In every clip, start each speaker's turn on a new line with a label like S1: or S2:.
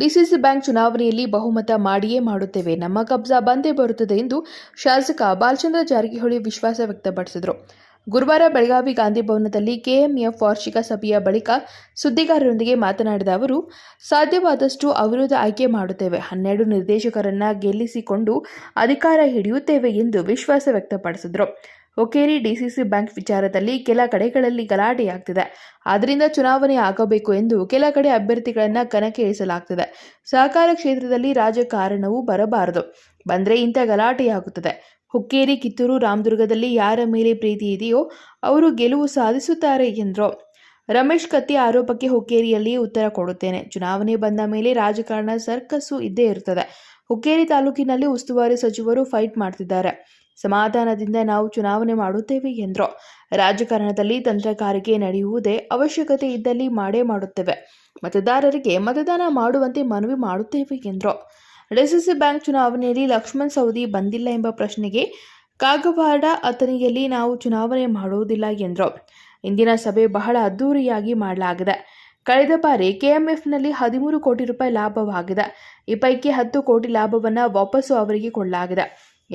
S1: DCC bank ಚುನಾವಣೆಯಲ್ಲಿ ಬಹುಮತ ಮಾಡಿಯೇ ಮಾಡುತ್ತೇವೆ ನಮ್ಮ ಕಬ್ಜಾ ಬಂದೇ ಬರುತ್ತದೆ ಎಂದು ಶಾಸಕ ಬಾಲಚಂದ್ರ ಜಾರಕಿಹೊಳಿ ವಿಶ್ವಾಸ ವ್ಯಕ್ತಪಡಿಸಿದರು ಗುರುವಾರ ಬೆಳಗಾವಿ ಗಾಂಧಿ ಭವನದಲ್ಲಿ ಕೆಎಂಎಫ್ ವಾರ್ಷಿಕ ಸಭೆಯ ಬಳಿಕ ಸುದ್ದಿಗಾರರೊಂದಿಗೆ ಮಾತನಾಡಿದ ಅವರು ಸಾಧ್ಯವಾದಷ್ಟು ಅವಿರೋಧ ಆಯ್ಕೆ ಮಾಡುತ್ತೇವೆ ಹನ್ನೆರಡು ನಿರ್ದೇಶಕರನ್ನ ಗೆಲ್ಲಿಸಿಕೊಂಡು ಅಧಿಕಾರ ಹಿಡಿಯುತ್ತೇವೆ ಎಂದು ವಿಶ್ವಾಸ ವ್ಯಕ್ತಪಡಿಸಿದರು ಹುಕ್ಕೇರಿ ಡಿಸಿಸಿ ಬ್ಯಾಂಕ್ ವಿಚಾರದಲ್ಲಿ ಕೆಲ ಕಡೆಗಳಲ್ಲಿ ಗಲಾಟೆಯಾಗ್ತಿದೆ ಆದ್ದರಿಂದ ಚುನಾವಣೆ ಆಗಬೇಕು ಎಂದು ಕೆಲ ಕಡೆ ಅಭ್ಯರ್ಥಿಗಳನ್ನು ಕನಕ್ಕೆ ಇಳಿಸಲಾಗ್ತಿದೆ ಸಹಕಾರ ಕ್ಷೇತ್ರದಲ್ಲಿ ರಾಜಕಾರಣವು ಬರಬಾರದು ಬಂದರೆ ಇಂಥ ಗಲಾಟೆಯಾಗುತ್ತದೆ ಹುಕ್ಕೇರಿ ಕಿತ್ತೂರು ರಾಮದುರ್ಗದಲ್ಲಿ ಯಾರ ಮೇಲೆ ಪ್ರೀತಿ ಇದೆಯೋ ಅವರು ಗೆಲುವು ಸಾಧಿಸುತ್ತಾರೆ ಎಂದರು ರಮೇಶ್ ಕತ್ತಿ ಆರೋಪಕ್ಕೆ ಹುಕ್ಕೇರಿಯಲ್ಲಿ ಉತ್ತರ ಕೊಡುತ್ತೇನೆ ಚುನಾವಣೆ ಬಂದ ಮೇಲೆ ರಾಜಕಾರಣ ಸರ್ಕಸ್ಸು ಇದ್ದೇ ಇರುತ್ತದೆ ಹುಕ್ಕೇರಿ ತಾಲೂಕಿನಲ್ಲಿ ಉಸ್ತುವಾರಿ ಸಚಿವರು ಫೈಟ್ ಮಾಡ್ತಿದ್ದಾರೆ ಸಮಾಧಾನದಿಂದ ನಾವು ಚುನಾವಣೆ ಮಾಡುತ್ತೇವೆ ಎಂದರು ರಾಜಕಾರಣದಲ್ಲಿ ತಂತ್ರಗಾರಿಕೆ ನಡೆಯುವುದೇ ಅವಶ್ಯಕತೆ ಇದ್ದಲ್ಲಿ ಮಾಡೇ ಮಾಡುತ್ತೇವೆ ಮತದಾರರಿಗೆ ಮತದಾನ ಮಾಡುವಂತೆ ಮನವಿ ಮಾಡುತ್ತೇವೆ ಎಂದರು ಡಿಸಿಸಿ ಬ್ಯಾಂಕ್ ಚುನಾವಣೆಯಲ್ಲಿ ಲಕ್ಷ್ಮಣ್ ಸೌದಿ ಬಂದಿಲ್ಲ ಎಂಬ ಪ್ರಶ್ನೆಗೆ ಕಾಗವಾಡ ಅತನಿಯಲ್ಲಿ ನಾವು ಚುನಾವಣೆ ಮಾಡುವುದಿಲ್ಲ ಎಂದರು ಇಂದಿನ ಸಭೆ ಬಹಳ ಅದ್ದೂರಿಯಾಗಿ ಮಾಡಲಾಗಿದೆ ಕಳೆದ ಬಾರಿ ಕೆಎಂಎಫ್ನಲ್ಲಿ ಹದಿಮೂರು ಕೋಟಿ ರೂಪಾಯಿ ಲಾಭವಾಗಿದೆ ಈ ಪೈಕಿ ಹತ್ತು ಕೋಟಿ ಲಾಭವನ್ನು ವಾಪಸ್ಸು ಅವರಿಗೆ ಕೊಡಲಾಗಿದೆ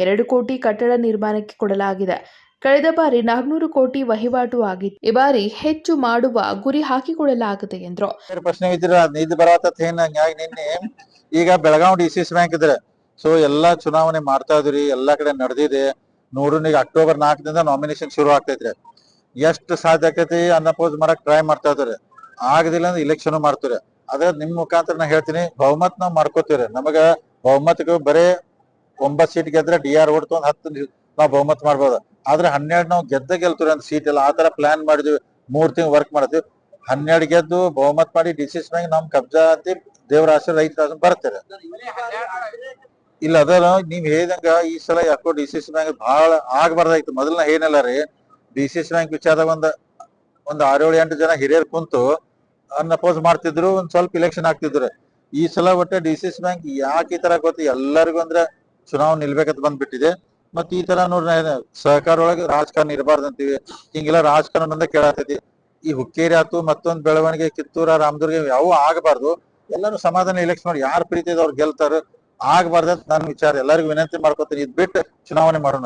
S1: ಎರಡು ಕೋಟಿ ಕಟ್ಟಡ ನಿರ್ಮಾಣಕ್ಕೆ ಕೊಡಲಾಗಿದೆ ಕಳೆದ ಬಾರಿ ನಾಕ್ನೂರು ಕೋಟಿ ವಹಿವಾಟು ಆಗಿತ್ತು ಈ ಬಾರಿ ಹೆಚ್ಚು ಮಾಡುವ ಗುರಿ ಹಾಕಿಕೊಳ್ಳಲಾಗಿದೆ ಎಂದ್ರು
S2: ಪ್ರಶ್ನೆ ನಿನ್ನೆ ಈಗ ಬೆಳಗಾವಿ ಡಿ ಸಿ ಬ್ಯಾಂಕ್ ಇದ್ರೆ ಸೊ ಎಲ್ಲಾ ಚುನಾವಣೆ ಮಾಡ್ತಾ ಇದ್ರಿ ಎಲ್ಲಾ ಕಡೆ ನಡೆದಿದೆ ನೋಡ್ರಿ ಈಗ ಅಕ್ಟೋಬರ್ ನಾಲ್ಕದಿಂದ ನಾಮಿನೇಷನ್ ಶುರು ಆಗ್ತೈತ್ರಿ ಎಷ್ಟು ಸಾಧ್ಯ ಆಕೈತಿ ಅನ್ನಪೋಸ್ ಮಾಡಕ್ ಟ್ರೈ ಮಾಡ್ತಾ ಇದ್ರ ಆಗದಿಲ್ಲ ಅಂದ್ರೆ ಇಲೆಕ್ಷನ್ ಮಾಡ್ತಾರೆ ಅದ್ರ ನಿಮ್ ಮುಖಾಂತರ ನಾ ಹೇಳ್ತೀನಿ ಬಹುಮತ್ ನಾವ್ ಮಾಡ್ಕೋತೀವ್ರಿ ನಮಗ ಬಹುಮತಕ್ಕೆ ಬರೇ ಒಂಬತ್ತು ಸೀಟ್ ಗೆದ್ರೆ ಡಿ ಆರ್ ಓಟ್ ಒಂದ್ ಹತ್ತು ನಾವು ಬಹುಮತ ಮಾಡ್ಬೋದು ಆದ್ರೆ ಹನ್ನೆರಡು ನಾವು ಗೆದ್ದ ಗೆಲ್ತೀವಿ ಅಂತ ಸೀಟ್ ಎಲ್ಲ ಆ ತರ ಪ್ಲಾನ್ ಮಾಡಿದ್ವಿ ಮೂರ್ ತಿಂಗ್ ವರ್ಕ್ ಮಾಡ್ತೀವಿ ಹನ್ನೆರಡು ಗೆದ್ದು ಬಹುಮತ ಮಾಡಿ ಡಿಸಿಸ್ ಬ್ಯಾಂಕ್ ನಮ್ ಕಬ್ಜಾ ಅಂತ ದೇವ್ರ ಆಸೆ ರೈತರ ಬರ್ತಾರೆ ಇಲ್ಲ ಅದರ ನೀವ್ ಹೇಳಿದಂಗ ಈ ಸಲ ಯಾಕೋ ಡಿಸಿಸ್ ಬ್ಯಾಂಕ್ ಬಹಳ ಆಗ್ಬಾರ್ದಾಯ್ತು ಮೊದಲನ ಏನಿಲ್ಲ ರೀ ಡಿಸಿಸ್ ಬ್ಯಾಂಕ್ ವಿಚಾರದಾಗ ಒಂದ್ ಒಂದ್ ಆರೇಳು ಎಂಟು ಜನ ಹಿರಿಯರ್ ಕುಂತು ಅಪೋಸ್ ಮಾಡ್ತಿದ್ರು ಒಂದ್ ಸ್ವಲ್ಪ ಇಲೆಕ್ಷನ್ ಆಗ್ತಿದ್ರು ಈ ಸಲ ಒಟ್ಟೆ ಡಿಸಿಸ್ ಬ್ಯಾಂಕ್ ಯಾಕೆ ಈ ತರ ಗೊತ್ತಿ ಎಲ್ಲರಿಗೂ ಅಂದ್ರೆ ಚುನಾವಣೆ ನಿಲ್ಬೇಕಂತ ಬಂದ್ಬಿಟ್ಟಿದೆ ಮತ್ ಈ ತರ ನೋಡ್ರಿ ಸಹಕಾರ ಒಳಗ ರಾಜಕಾರಣ ಅಂತೀವಿ ಹಿಂಗೆಲ್ಲ ರಾಜಕಾರಣ ಬಂದ ಕೇಳಾತೈತಿ ಈ ಹುಕ್ಕೇರಿ ಆತು ಮತ್ತೊಂದ್ ಬೆಳವಣಿಗೆ ಕಿತ್ತೂರ ರಾಮದುರ್ಗ ಯಾವ ಆಗಬಾರ್ದು ಎಲ್ಲಾರು ಸಮಾಧಾನ ಎಲೆಕ್ಷನ್ ಮಾಡಿ ಯಾರ ಪ್ರೀತಿ ಅವ್ರು ಗೆಲ್ತಾರ ಆಗ್ಬಾರ್ದ ನನ್ ವಿಚಾರ ಎಲ್ಲರಿಗೂ ವಿನಂತಿ ಮಾಡ್ಕೊತೀನಿ ಇದ್ ಬಿಟ್ಟು ಚುನಾವಣೆ ಮಾಡೋಣ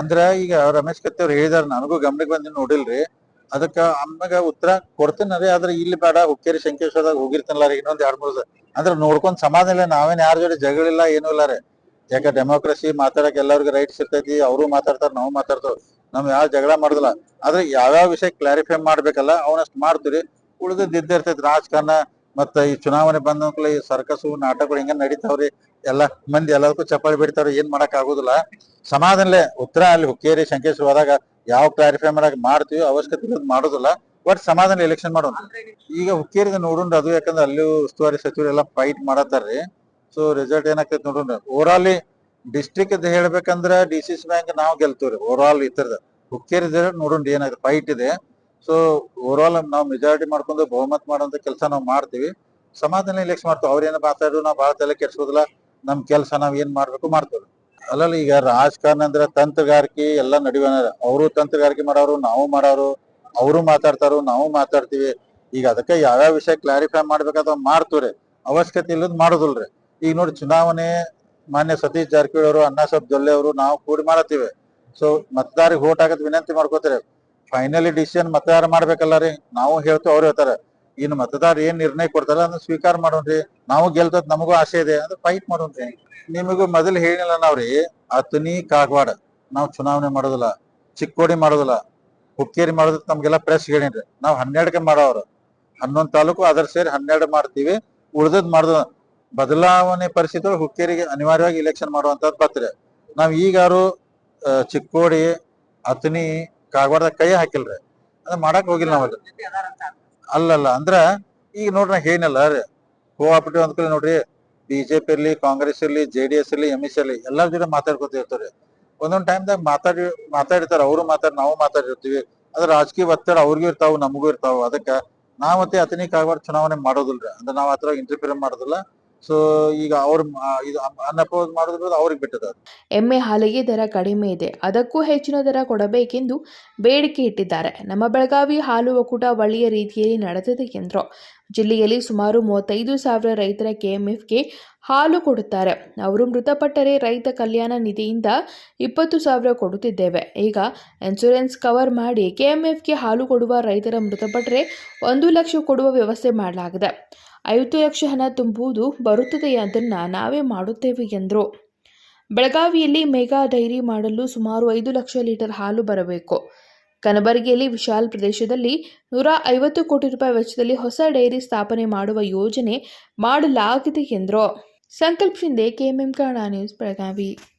S2: ಅಂದ್ರ ಈಗ ರಮೇಶ್ ಕತ್ತಿ ಅವ್ರು ಹೇಳಿದಾರ ನನಗೂ ಗಮನಕ್ಕೆ ಬಂದ್ ನೋಡಿಲ್ರಿ ಅದಕ್ಕ ಅಮ್ಮಗ ಉತ್ತರ ಕೊಡ್ತೇನೆ ಅದೇ ಆದ್ರೆ ಇಲ್ಲಿ ಬೇಡ ಹುಕ್ಕೇರಿ ಶಂಕೇಶ್ವರದಾಗ ಹೋಗಿರ್ತೇನಲ್ಲ ರೀ ಇನ್ನೊಂದ್ ಎರಡ್ ಮೂರ್ ಅಂದ್ರೆ ನೋಡ್ಕೊಂಡ್ ಸಮಾಧಾನ ನಾವೇನ್ ಯಾರ ಜೋಡಿ ಜಗಳಿಲ್ಲ ಏನು ಇಲ್ಲ ರೀ ಯಾಕೆ ಡೆಮೋಕ್ರಸಿ ಮಾತಾಡಕ್ ಎಲ್ಲರಿಗೂ ರೈಟ್ಸ್ ಇರ್ತೈತಿ ಅವರು ಮಾತಾಡ್ತಾರ ನಾವು ಮಾತಾಡ್ತಾವ್ ನಮ್ ಯಾವ ಜಗಳ ಮಾಡುದಿಲ್ಲ ಆದ್ರೆ ಯಾವ್ಯಾವ ವಿಷಯ ಕ್ಲಾರಿಫೈ ಮಾಡ್ಬೇಕಲ್ಲ ಅವನಷ್ಟು ಮಾಡ್ತೀರಿ ಉಳಿದಿದ್ದ ಇರ್ತೈತಿ ರಾಜಕಾರಣ ಮತ್ತ ಈ ಚುನಾವಣೆ ಬಂದ ಈ ಸರ್ಕಸು ನಾಟಕಗಳು ಹಿಂಗ ನಡೀತಾವ್ರಿ ಎಲ್ಲಾ ಮಂದಿ ಎಲ್ಲದಕ್ಕೂ ಚಪ್ಪಾಳಿ ಬಿಡ್ತಾವ್ರಿ ಏನ್ ಮಾಡಕ್ ಆಗುದಿಲ್ಲ ಸಮಾಧಾನಲ್ಲೇ ಉತ್ತರ ಅಲ್ಲಿ ಹುಕ್ಕೇರಿ ಹೋದಾಗ ಯಾವ ಕ್ಲಾರಿಫೈ ಮಾಡಕ್ ಮಾಡ್ತೀವಿ ಅವಶ್ಯಕತೆ ಇರೋದು ಮಾಡೋದಿಲ್ಲ ಬಟ್ ಸಮಾಧಾನ ಎಲೆಕ್ಷನ್ ಮಾಡೋಣ ಈಗ ಹುಕ್ಕೇರಿದ ನೋಡೋಣ ಅದು ಯಾಕಂದ್ರೆ ಅಲ್ಲಿ ಉಸ್ತುವಾರಿ ಎಲ್ಲ ಫೈಟ್ ಮಾಡತ್ತಾರ್ರಿ ಸೊ ರಿಸಲ್ಟ್ ಏನಾಗ್ತೈತೆ ನೋಡೋಣ ಓವರ್ ಆಲ್ ಡಿಸ್ಟ್ರಿಕ್ ಹೇಳ್ಬೇಕಂದ್ರ ಡಿ ಸಿ ಸಿ ಬ್ಯಾಂಕ್ ನಾವು ಗೆಲ್ತೀವ್ರಿ ಓವರ್ ಆಲ್ ಈ ತರದ ಹುಕ್ಕೇರಿ ನೋಡೋಣ ಏನಾಗುತ್ತೆ ಫೈಟ್ ಇದೆ ಸೊ ಓವರ್ ಆಲ್ ನಾವು ಮೆಜಾರಿಟಿ ಮಾಡ್ಕೊಂಡು ಬಹುಮತ ಮಾಡೋಂಥ ಕೆಲಸ ನಾವು ಮಾಡ್ತೀವಿ ಸಮಾಧಾನ ಎಲೆಕ್ಷನ್ ಮಾಡ್ತೀವಿ ಅವ್ರೇನು ಮಾತಾಡೋದು ನಾವು ಬಹಳ ತಲೆ ಕೆಡ್ಸೋದಿಲ್ಲ ನಮ್ ಕೆಲಸ ನಾವ್ ಏನ್ ಮಾಡ್ಬೇಕು ಮಾಡ್ತೀವಿ ಅಲ್ಲಲ್ಲ ಈಗ ರಾಜಕಾರಣ ಅಂದ್ರೆ ತಂತ್ರಗಾರಿಕೆ ಎಲ್ಲಾ ನಡೆಯುವ ಅವರು ತಂತ್ರಗಾರಿಕೆ ಮಾಡೋರು ನಾವು ಮಾಡೋರು ಅವರು ಮಾತಾಡ್ತಾರು ನಾವು ಮಾತಾಡ್ತೀವಿ ಈಗ ಅದಕ್ಕೆ ಯಾವ್ಯಾವ ವಿಷಯ ಕ್ಲಾರಿಫೈ ಮಾಡ್ಬೇಕಾದ ಮಾಡ್ತೀವ್ರಿ ಅವಶ್ಯಕತೆ ಇಲ್ಲದ್ ಮಾಡೋದಿಲ್ರಿ ಈಗ ನೋಡಿ ಚುನಾವಣೆ ಮಾನ್ಯ ಸತೀಶ್ ಜಾರಕಿಹೊಳಿ ಅವರು ಅಣ್ಣಾ ಸಾಹೇಬ್ ದೊಲ್ಲೆ ಅವರು ನಾವು ಕೂಡಿ ಮಾಡತ್ತೀವಿ ಸೊ ಮತದಾರಿಗೆ ಓಟ್ ಹಾಕದ್ ವಿನಂತಿ ಮಾಡ್ಕೋತೀರಿ ಫೈನಲಿ ಡಿಸಿಷನ್ ಮತದಾರ ಮಾಡ್ಬೇಕಲ್ಲ ರೀ ನಾವು ಹೇಳ್ತೀವಿ ಅವ್ರು ಹೇಳ್ತಾರೆ ಇನ್ನು ಮತದಾರ ಏನ್ ನಿರ್ಣಯ ಕೊಡ್ತಾರ ಅದನ್ನ ಸ್ವೀಕಾರ ಮಾಡೋನ್ರಿ ನಾವು ಗೆಲ್ತದ್ ನಮಗೂ ಆಸೆ ಇದೆ ಅಂದ್ರೆ ಫೈಟ್ ಮಾಡೋನ್ರಿ ನಿಮಗೂ ಮೊದಲು ಹೇಳಿಲ್ಲ ನಾವ್ರಿ ಅತನಿ ಕಾಗವಾಡ ನಾವು ಚುನಾವಣೆ ಮಾಡೋದಿಲ್ಲ ಚಿಕ್ಕೋಡಿ ಮಾಡೋದಿಲ್ಲ ಹುಕ್ಕೇರಿ ಮಾಡೋದ್ ನಮ್ಗೆಲ್ಲ ಪ್ರೆಸ್ ಹೇಳಿನ್ರಿ ನಾವು ಹನ್ನೆರಡಕ್ಕೆ ಮಾಡೋರು ಹನ್ನೊಂದ್ ತಾಲೂಕು ಅದ್ರ ಸೇರಿ ಹನ್ನೆರಡು ಮಾಡ್ತೀವಿ ಉಳ್ದದ್ ಮಾಡ್ದ ಬದಲಾವಣೆ ಪರಿಸ್ಥಿತಿ ಹುಕ್ಕೇರಿಗೆ ಅನಿವಾರ್ಯವಾಗಿ ಇಲೆಕ್ಷನ್ ಮಾಡುವಂತ ಪತ್ರ ನಾವ್ ಈಗಾರು ಚಿಕ್ಕೋಡಿ ಅತನಿ ಕಾಗವಾಡದಾಗ ಕೈ ಹಾಕಿಲ್ರಿ ಅದ್ ಮಾಡಕ್ ಹೋಗಿಲ್ಲ ನಾವ್ ಅಲ್ಲಲ್ಲ ಅಂದ್ರ ಈಗ ನೋಡ್ರಿ ನಾ ರೀ ಕೋಆಪರೇಟಿವ್ ಅಂದ್ಕೊಳ್ಳಿ ನೋಡ್ರಿ ಬಿಜೆಪಿ ಇರ್ಲಿ ಕಾಂಗ್ರೆಸ್ ಇರ್ಲಿ ಜೆ ಡಿ ಎಸ್ ಇರ್ಲಿ ಎಂ ಎಸ್ ಇರ್ಲಿ ಎಲ್ಲಾರ ಜೊತೆ ಮಾತಾಡ್ಕೊತಿರ್ತಾರೆ ಒಂದೊಂದ್ ಟೈಮ್ದಾಗ ಮಾತಾಡಿ ಮಾತಾಡಿರ್ತಾರ ಅವರು ಮಾತಾಡಿ ನಾವು ಮಾತಾಡಿರ್ತೀವಿ ಅದ್ರ ರಾಜಕೀಯ ಒತ್ತಡ ಅವ್ರಿಗೂ ಇರ್ತಾವ ನಮಗೂ ಇರ್ತಾವ ಅದಕ್ಕ ನಾವು ಮತ್ತೆ ಅತನಿಕ್ ಚುನಾವಣೆ ಚುನಾವಣೆ ಮಾಡೋದಿಲ್ರಿ ಅಂದ್ರ ನಾವ್ ಆತರ ಇಂಟರ್ಫಿಯರ್ ಮಾಡೋದಿಲ್ಲ ಸೊ ಈಗ
S1: ಎಮ್ಮೆ ಹಾಲಿಗೆ ದರ ಕಡಿಮೆ ಇದೆ ಅದಕ್ಕೂ ಹೆಚ್ಚಿನ ದರ ಕೊಡಬೇಕೆಂದು ಬೇಡಿಕೆ ಇಟ್ಟಿದ್ದಾರೆ ನಮ್ಮ ಬೆಳಗಾವಿ ಹಾಲು ಒಕ್ಕೂಟ ಒಳ್ಳೆಯ ರೀತಿಯಲ್ಲಿ ನಡೆದಿದೆ ಎಂದರು ಜಿಲ್ಲೆಯಲ್ಲಿ ಸುಮಾರು ಮೂವತ್ತೈದು ಸಾವಿರ ರೈತರ ಕೆಎಂಎಫ್ಗೆ ಹಾಲು ಕೊಡುತ್ತಾರೆ ಅವರು ಮೃತಪಟ್ಟರೆ ರೈತ ಕಲ್ಯಾಣ ನಿಧಿಯಿಂದ ಇಪ್ಪತ್ತು ಸಾವಿರ ಕೊಡುತ್ತಿದ್ದೇವೆ ಈಗ ಇನ್ಸೂರೆನ್ಸ್ ಕವರ್ ಮಾಡಿ ಕೆಎಂಎಫ್ಗೆ ಹಾಲು ಕೊಡುವ ರೈತರ ಮೃತಪಟ್ಟರೆ ಒಂದು ಲಕ್ಷ ಕೊಡುವ ವ್ಯವಸ್ಥೆ ಮಾಡಲಾಗಿದೆ ಐವತ್ತು ಲಕ್ಷ ಹಣ ತುಂಬುವುದು ಬರುತ್ತದೆ ಅದನ್ನು ನಾವೇ ಮಾಡುತ್ತೇವೆ ಎಂದರು ಬೆಳಗಾವಿಯಲ್ಲಿ ಮೇಗಾ ಡೈರಿ ಮಾಡಲು ಸುಮಾರು ಐದು ಲಕ್ಷ ಲೀಟರ್ ಹಾಲು ಬರಬೇಕು ಕನಬರಗಿಯಲ್ಲಿ ವಿಶಾಲ್ ಪ್ರದೇಶದಲ್ಲಿ ನೂರ ಐವತ್ತು ಕೋಟಿ ರೂಪಾಯಿ ವೆಚ್ಚದಲ್ಲಿ ಹೊಸ ಡೈರಿ ಸ್ಥಾಪನೆ ಮಾಡುವ ಯೋಜನೆ ಮಾಡಲಾಗಿದೆ ಎಂದರು ಸಂಕಲ್ಪ ಶಿಂದೆ ಕೆಎಂಎಂ ಕನ್ನಡ ನ್ಯೂಸ್ ಬೆಳಗಾವಿ